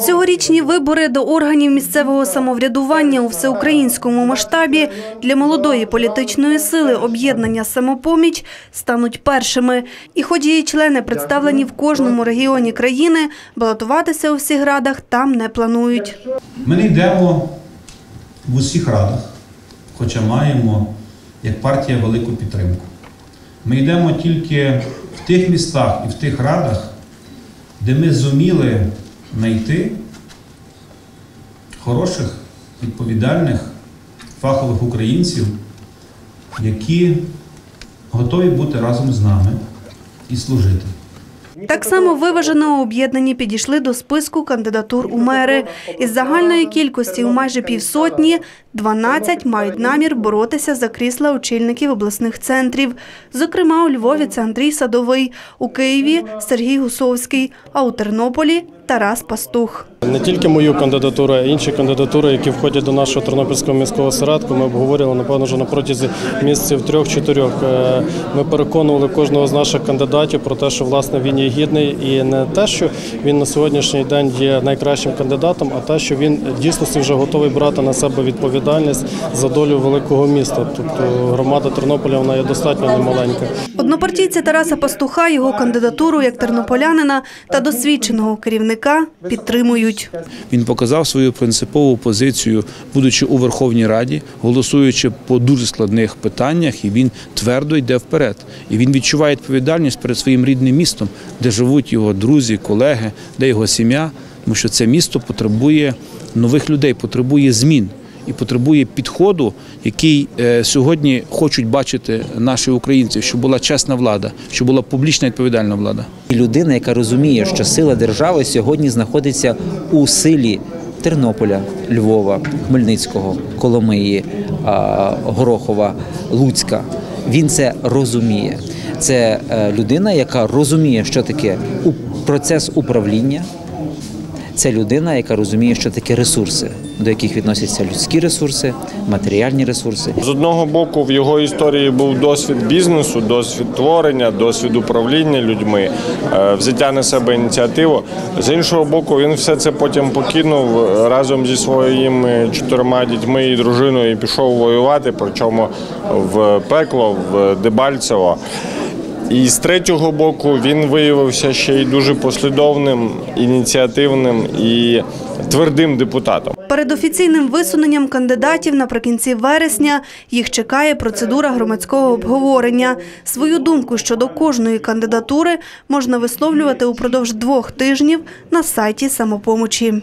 Цьогорічні вибори до органів місцевого самоврядування у всеукраїнському масштабі для молодої політичної сили об'єднання «Самопоміч» стануть першими. І хоч її члени представлені в кожному регіоні країни, балотуватися у всіх радах там не планують. Ми не йдемо в усіх радах, хоча маємо як партія велику підтримку. Ми йдемо тільки в тих містах і в тих радах, де ми зуміли знайти хороших, відповідальних, фахових українців, які готові бути разом з нами і служити. Так само виважено об'єднані підійшли до списку кандидатур у мери. Із загальної кількості у майже півсотні 12 мають намір боротися за крісла очільників обласних центрів. Зокрема, у Львові це Андрій Садовий, у Києві Сергій Гусовський, а у Тернополі Тарас Пастух. Не тільки мою кандидатуру, а й інші кандидатури, які входять до нашого Тернопільського міського осередку, ми обговорювали, напевно, вже на протязі місяців трьох-чотирьох. Е, Ми переконували кожного з наших кандидатів про те, що власне він є гідний, і не те, що він на сьогоднішній день є найкращим кандидатом, а те, що він дійсно вже готовий брати на себе відповідальність за долю великого міста. Тобто громада Тернополя вона є достатньо немаленька. Однопартійці Тараса Пастуха його кандидатуру як тернополянина та досвідченого керівника підтримують. Він показав свою принципову позицію, будучи у Верховній Раді, голосуючи по дуже складних питаннях, і він твердо йде вперед. І він відчуває відповідальність перед своїм рідним містом, де живуть його друзі, колеги, де його сім'я. Тому що це місто потребує нових людей, потребує змін і потребує підходу, який е, сьогодні хочуть бачити наші українці, щоб була чесна влада, щоб була публічна відповідальна влада. Людина, яка розуміє, що сила держави сьогодні знаходиться у силі Тернополя, Львова, Хмельницького, Коломиї, Горохова, Луцька. Він це розуміє. Це е, людина, яка розуміє, що таке процес управління. Це людина, яка розуміє, що таке ресурси, до яких відносяться людські ресурси, матеріальні ресурси. З одного боку, в його історії був досвід бізнесу, досвід творення, досвід управління людьми, е, взяття на себе ініціативу. З іншого боку, він все це потім покинув разом зі своїми чотирма дітьми і дружиною і пішов воювати, причому в пекло, в Дебальцево. І з третього боку він виявився ще й дуже послідовним, ініціативним і твердим депутатом. Перед офіційним висуненням кандидатів наприкінці вересня їх чекає процедура громадського обговорення. Свою думку щодо кожної кандидатури можна висловлювати упродовж двох тижнів на сайті самопомочі.